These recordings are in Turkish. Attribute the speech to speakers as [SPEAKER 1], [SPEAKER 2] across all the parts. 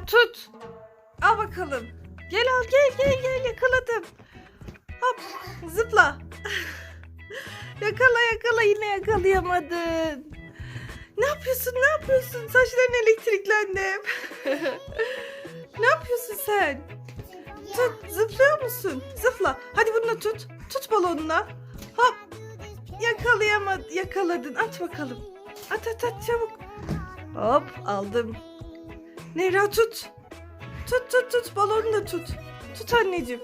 [SPEAKER 1] Tut. Al bakalım. Gel al gel gel gel yakaladım. Hop zıpla. yakala yakala yine yakalayamadın. Ne yapıyorsun ne yapıyorsun? Saçların elektriklendi. ne yapıyorsun sen? Tut zıplıyor musun? Zıpla. Hadi bunu da tut. Tut balonuna. Hop. Yakalayamadın. Yakaladın. At bakalım. At at at çabuk. Hop aldım. Nevra tut. Tut tut tut balonu da tut. Tut anneciğim.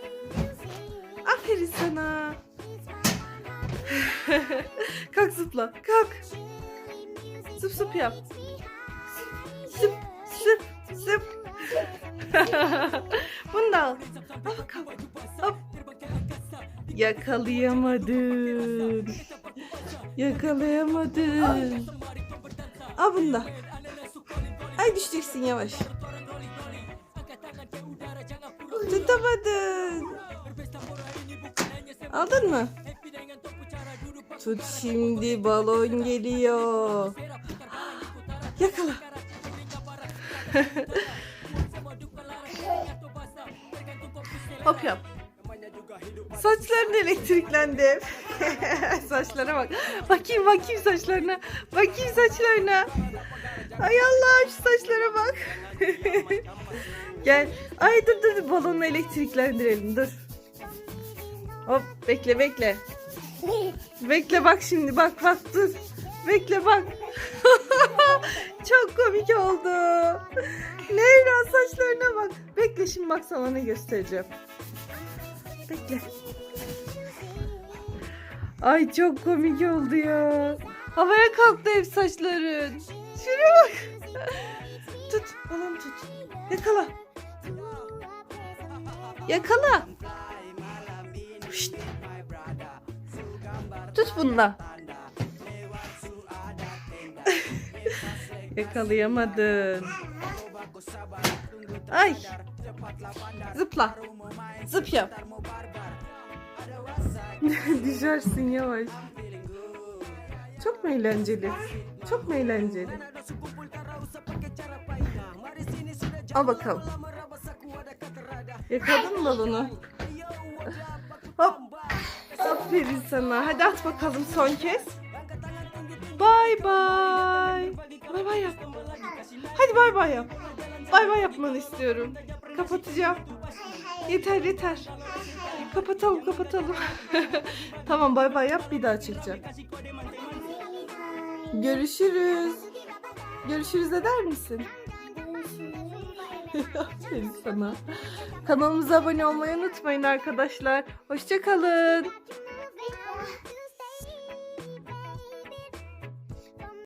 [SPEAKER 1] Aferin sana. kalk zıpla. Kalk. Zıp zıp yap. Zıp zıp zıp. Bunu da al. Al bakalım. Hop. Yakalayamadın. Yakalayamadın. Al bunu da. Ay düşeceksin yavaş. Tutamadın. Aldın mı? Tut şimdi balon geliyor. Yakala. Hop yap. Saçların elektriklendi. Saçlara bak. Bakayım bakayım saçlarına. Bakayım saçlarına. Ay Allah şu saçlara bak. Gel. Ay dur dur dur balonu elektriklendirelim dur. Hop bekle bekle. Bekle bak şimdi bak bak dur. Bekle bak. Çok komik oldu. Nevra saçlarına bak. Bekle şimdi bak sana ne göstereceğim. Bekle. Ay çok komik oldu ya. Havaya kalktı hep saçların. Şuraya bak. tut, balonu tut. Yakala. Yakala. Şşt. Tut bununla. Yakalayamadın. Ay. Zıpla. Zıp yap. Düşersin yavaş. Çok eğlenceli? Çok eğlenceli? Al bakalım. Yakaladın mı balonu? Hop. Aferin sana. Hadi at bakalım son kez. Bay bay. Bay bay yap. Hadi bay bay yap. Bay bay yapmanı istiyorum. Kapatacağım. Yeter yeter. Kapatalım kapatalım. tamam bay bay yap bir daha çekeceğim. Görüşürüz. Görüşürüz eder misin? Aferin sana. Kanalımıza abone olmayı unutmayın arkadaşlar. Hoşçakalın.